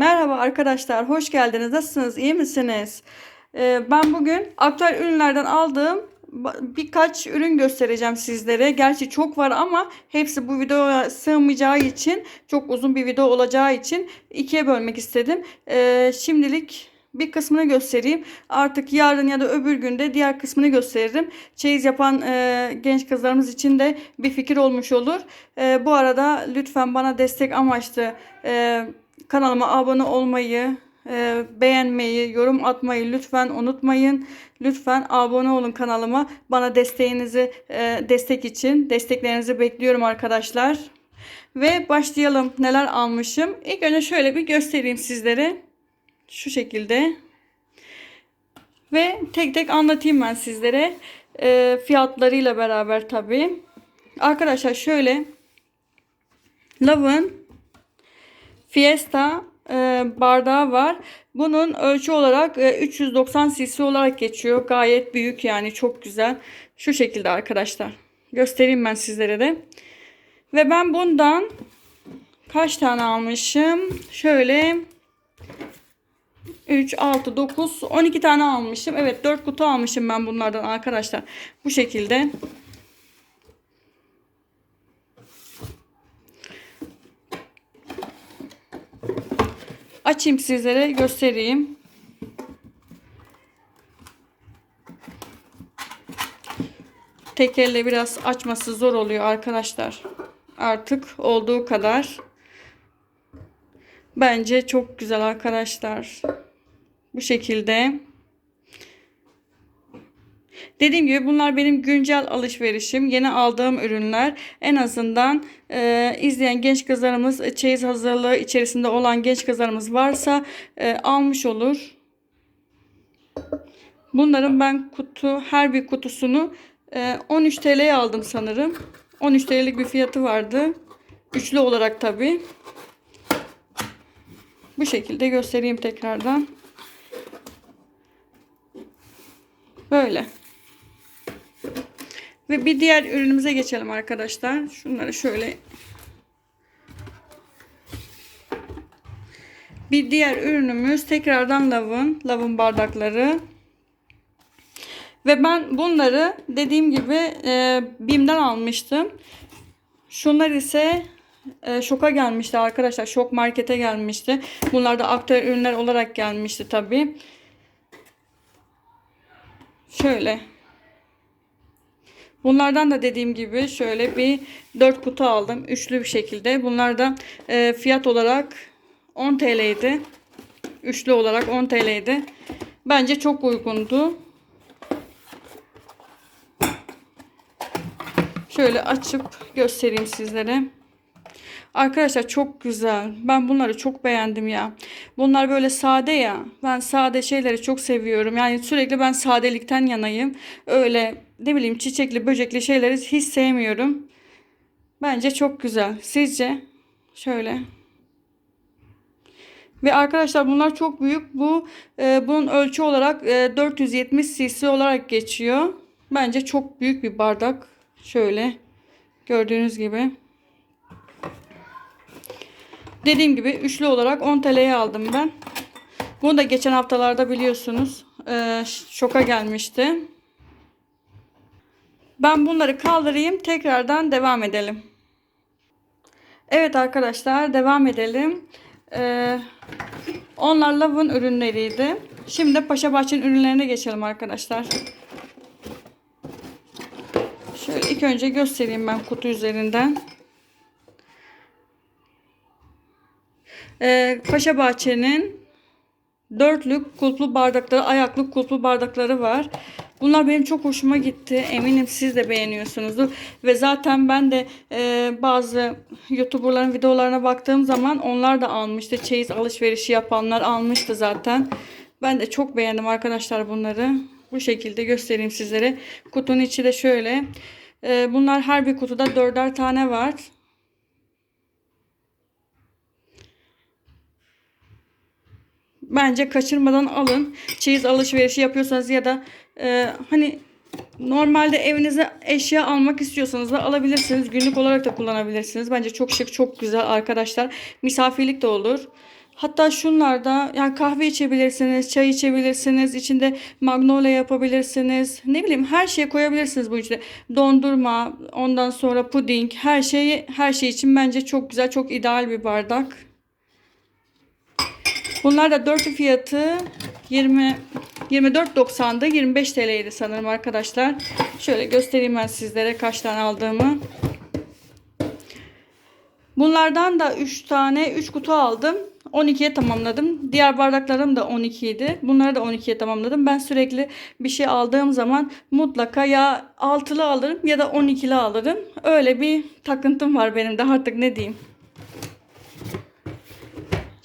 Merhaba arkadaşlar, hoş geldiniz. Nasılsınız, iyi misiniz? Ee, ben bugün aktüel ürünlerden aldığım birkaç ürün göstereceğim sizlere. Gerçi çok var ama hepsi bu videoya sığmayacağı için, çok uzun bir video olacağı için ikiye bölmek istedim. Ee, şimdilik bir kısmını göstereyim. Artık yarın ya da öbür günde diğer kısmını gösteririm. Çeyiz yapan e, genç kızlarımız için de bir fikir olmuş olur. E, bu arada lütfen bana destek amaçlı e, kanalıma abone olmayı, e, beğenmeyi, yorum atmayı lütfen unutmayın. Lütfen abone olun kanalıma. Bana desteğinizi, e, destek için desteklerinizi bekliyorum arkadaşlar. Ve başlayalım. Neler almışım? İlk önce şöyle bir göstereyim sizlere. Şu şekilde. Ve tek tek anlatayım ben sizlere. E, fiyatlarıyla beraber tabii. Arkadaşlar şöyle Love'ın Fiesta e, bardağı var. Bunun ölçü olarak e, 390 cc olarak geçiyor. Gayet büyük yani çok güzel. Şu şekilde arkadaşlar. Göstereyim ben sizlere de. Ve ben bundan kaç tane almışım? Şöyle 3, 6, 9, 12 tane almışım. Evet 4 kutu almışım ben bunlardan arkadaşlar. Bu şekilde. Açayım sizlere göstereyim. Tek elle biraz açması zor oluyor arkadaşlar. Artık olduğu kadar. Bence çok güzel arkadaşlar. Bu şekilde. Dediğim gibi bunlar benim güncel alışverişim. Yeni aldığım ürünler. En azından e, izleyen genç kızlarımız, e, çeyiz hazırlığı içerisinde olan genç kızlarımız varsa e, almış olur. Bunların ben kutu, her bir kutusunu e, 13 TL'ye aldım sanırım. 13 TL'lik bir fiyatı vardı. Üçlü olarak tabi. Bu şekilde göstereyim tekrardan. Böyle. Ve bir diğer ürünümüze geçelim arkadaşlar. Şunları şöyle Bir diğer ürünümüz tekrardan lavın, lavın bardakları. Ve ben bunları dediğim gibi e, BİM'den almıştım. Şunlar ise e, şoka gelmişti arkadaşlar. Şok markete gelmişti. Bunlar da aktüel ürünler olarak gelmişti tabi. Şöyle. Bunlardan da dediğim gibi şöyle bir 4 kutu aldım. Üçlü bir şekilde. Bunlar da e, fiyat olarak 10 TL'ydi. Üçlü olarak 10 TL'ydi. Bence çok uygundu. Şöyle açıp göstereyim sizlere. Arkadaşlar çok güzel. Ben bunları çok beğendim ya. Bunlar böyle sade ya. Ben sade şeyleri çok seviyorum. Yani sürekli ben sadelikten yanayım. Öyle ne bileyim çiçekli böcekli şeyleri hiç sevmiyorum. Bence çok güzel. Sizce? Şöyle. Ve arkadaşlar bunlar çok büyük. Bu e, bunun ölçü olarak e, 470 cc olarak geçiyor. Bence çok büyük bir bardak. Şöyle gördüğünüz gibi. Dediğim gibi üçlü olarak 10 TL'ye aldım ben. Bunu da geçen haftalarda biliyorsunuz e, şoka gelmişti. Ben bunları kaldırayım. Tekrardan devam edelim. Evet arkadaşlar devam edelim. Ee, onlar Love'ın ürünleriydi. Şimdi Paşa Bahçe'nin ürünlerine geçelim arkadaşlar. Şöyle ilk önce göstereyim ben kutu üzerinden. Ee, Paşa Bahçe'nin dörtlük kulplu bardakları, ayaklı kulplu bardakları var. Bunlar benim çok hoşuma gitti. Eminim siz de beğeniyorsunuzdur. Ve zaten ben de e, bazı YouTuber'ların videolarına baktığım zaman onlar da almıştı. Çeyiz alışverişi yapanlar almıştı zaten. Ben de çok beğendim arkadaşlar bunları. Bu şekilde göstereyim sizlere. Kutunun içi de şöyle. E, bunlar her bir kutuda dörder tane var. Bence kaçırmadan alın. Çeyiz alışverişi yapıyorsanız ya da e, hani normalde evinize eşya almak istiyorsanız da alabilirsiniz. Günlük olarak da kullanabilirsiniz. Bence çok şık, çok güzel arkadaşlar. Misafirlik de olur. Hatta şunlarda yani kahve içebilirsiniz, çay içebilirsiniz, içinde magnolia yapabilirsiniz. Ne bileyim her şeyi koyabilirsiniz bu içine. Dondurma, ondan sonra puding, her şeyi her şey için bence çok güzel, çok ideal bir bardak. Bunlar da dörtü fiyatı 20 24.90'dı. 25 TL'ydi sanırım arkadaşlar. Şöyle göstereyim ben sizlere kaç tane aldığımı. Bunlardan da 3 tane 3 kutu aldım. 12'ye tamamladım. Diğer bardaklarım da 12 idi. Bunları da 12'ye tamamladım. Ben sürekli bir şey aldığım zaman mutlaka ya 6'lı alırım ya da 12'li alırım. Öyle bir takıntım var benim de artık ne diyeyim.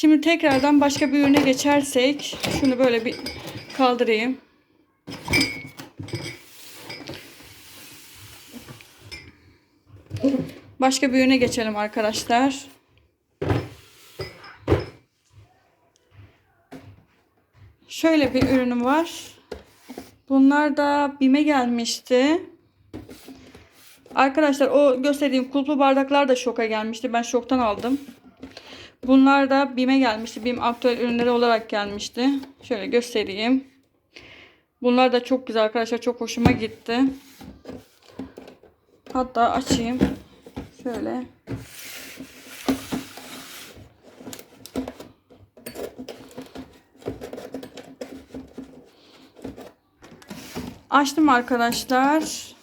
Şimdi tekrardan başka bir ürüne geçersek şunu böyle bir kaldırayım. Başka bir ürüne geçelim arkadaşlar. Şöyle bir ürünüm var. Bunlar da BİM'e gelmişti. Arkadaşlar o gösterdiğim kulplu bardaklar da şoka gelmişti. Ben şoktan aldım. Bunlar da BİM'e gelmişti. BİM aktüel ürünleri olarak gelmişti. Şöyle göstereyim. Bunlar da çok güzel arkadaşlar. Çok hoşuma gitti. Hatta açayım. Şöyle. Açtım arkadaşlar.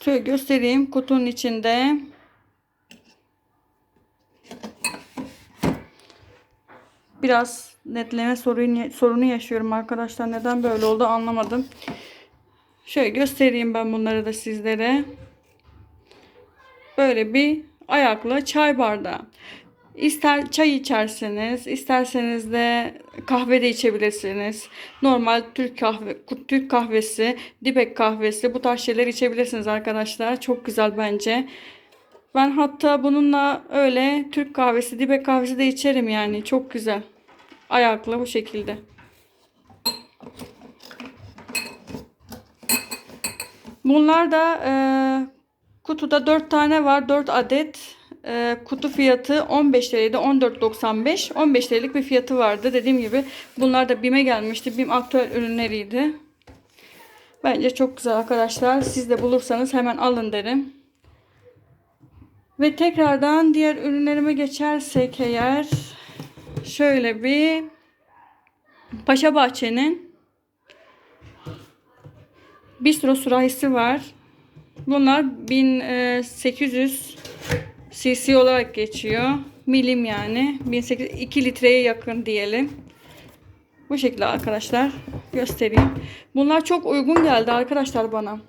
Şöyle göstereyim kutunun içinde. Biraz netleme sorunu, sorunu yaşıyorum arkadaşlar. Neden böyle oldu anlamadım. Şöyle göstereyim ben bunları da sizlere. Böyle bir ayaklı çay bardağı. İster çay içerseniz, isterseniz de kahve de içebilirsiniz. Normal Türk kahve, Türk kahvesi, dibek kahvesi bu tarz şeyler içebilirsiniz arkadaşlar. Çok güzel bence. Ben hatta bununla öyle Türk kahvesi, dibek kahvesi de içerim yani. Çok güzel. Ayaklı bu şekilde. Bunlar da e, kutuda 4 tane var. 4 adet. E, kutu fiyatı 15 TL'ydi. 14.95. 15 TL'lik bir fiyatı vardı. Dediğim gibi bunlar da BİM'e gelmişti. BİM aktüel ürünleriydi. Bence çok güzel arkadaşlar. Siz de bulursanız hemen alın derim. Ve tekrardan diğer ürünlerime geçersek eğer şöyle bir Paşa Bahçe'nin bistro sürahisi var. Bunlar 1800 cc olarak geçiyor. Milim yani. 1800, 2 litreye yakın diyelim. Bu şekilde arkadaşlar göstereyim. Bunlar çok uygun geldi arkadaşlar bana.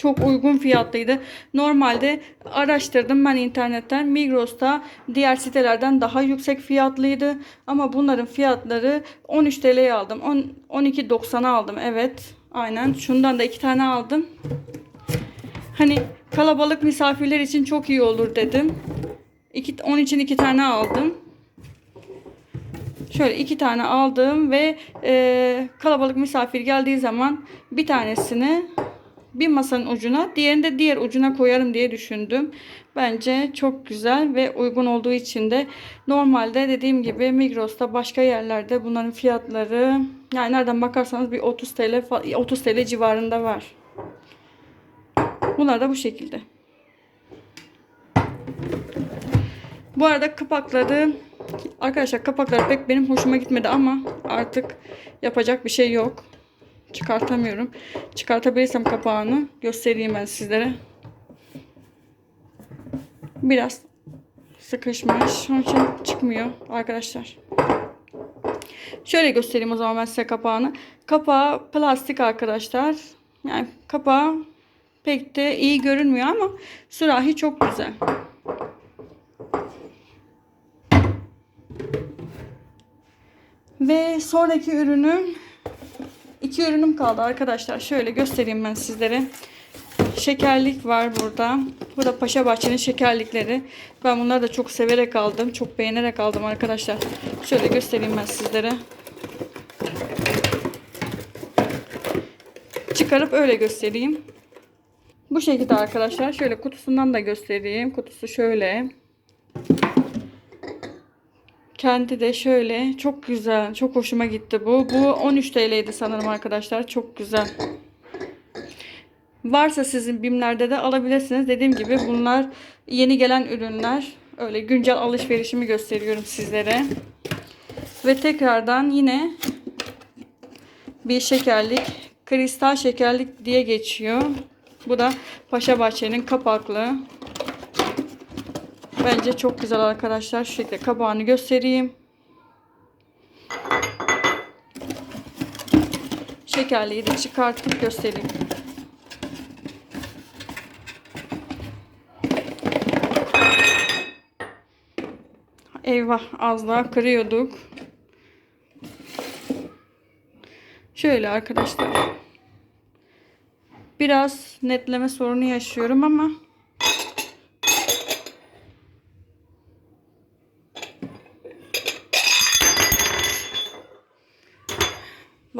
Çok uygun fiyatlıydı. Normalde araştırdım ben internetten. Migros'ta diğer sitelerden daha yüksek fiyatlıydı. Ama bunların fiyatları 13 TL'ye aldım. 12.90'a aldım. Evet. Aynen. Şundan da iki tane aldım. Hani kalabalık misafirler için çok iyi olur dedim. İki, onun için iki tane aldım. Şöyle iki tane aldım ve e, kalabalık misafir geldiği zaman bir tanesini bir masanın ucuna diğerini de diğer ucuna koyarım diye düşündüm. Bence çok güzel ve uygun olduğu için de normalde dediğim gibi Migros'ta başka yerlerde bunların fiyatları yani nereden bakarsanız bir 30 TL 30 TL civarında var. Bunlar da bu şekilde. Bu arada kapakları arkadaşlar kapaklar pek benim hoşuma gitmedi ama artık yapacak bir şey yok. Çıkartamıyorum. Çıkartabilirsem kapağını göstereyim ben sizlere. Biraz sıkışmış. Onun için çıkmıyor arkadaşlar. Şöyle göstereyim o zaman ben size kapağını. Kapağı plastik arkadaşlar. Yani kapağı pek de iyi görünmüyor ama sürahi çok güzel. Ve sonraki ürünüm iki ürünüm kaldı arkadaşlar. Şöyle göstereyim ben sizlere. Şekerlik var burada. Bu da Paşa Bahçe'nin şekerlikleri. Ben bunları da çok severek aldım. Çok beğenerek aldım arkadaşlar. Şöyle göstereyim ben sizlere. Çıkarıp öyle göstereyim. Bu şekilde arkadaşlar. Şöyle kutusundan da göstereyim. Kutusu şöyle. Kendi de şöyle çok güzel. Çok hoşuma gitti bu. Bu 13 TL'ydi sanırım arkadaşlar. Çok güzel. Varsa sizin BİM'lerde de alabilirsiniz. Dediğim gibi bunlar yeni gelen ürünler. Öyle güncel alışverişimi gösteriyorum sizlere. Ve tekrardan yine bir şekerlik. Kristal şekerlik diye geçiyor. Bu da Paşa Bahçe'nin kapaklı. Bence çok güzel arkadaşlar. Şu şekilde kabağını göstereyim. Şekerliği de çıkartıp göstereyim. Eyvah az daha kırıyorduk. Şöyle arkadaşlar. Biraz netleme sorunu yaşıyorum ama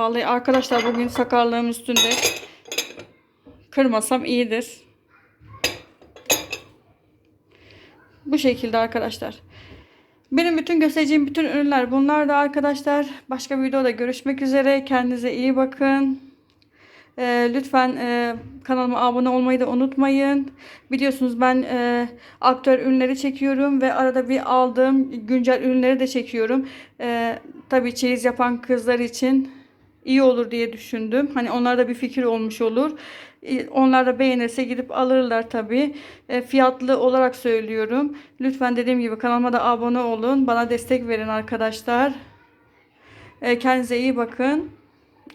Vallahi arkadaşlar bugün sakarlığım üstünde. Kırmasam iyidir. Bu şekilde arkadaşlar. Benim bütün göstereceğim bütün ürünler bunlar da arkadaşlar. Başka bir videoda görüşmek üzere. Kendinize iyi bakın. Ee, lütfen e, kanalıma abone olmayı da unutmayın. Biliyorsunuz ben e, aktör ürünleri çekiyorum ve arada bir aldığım güncel ürünleri de çekiyorum. E, tabii çeyiz yapan kızlar için iyi olur diye düşündüm. Hani onlarda bir fikir olmuş olur. E, Onlar da beğenirse gidip alırlar tabii. E, fiyatlı olarak söylüyorum. Lütfen dediğim gibi kanalıma da abone olun. Bana destek verin arkadaşlar. E, kendinize iyi bakın.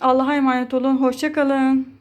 Allah'a emanet olun. Hoşçakalın.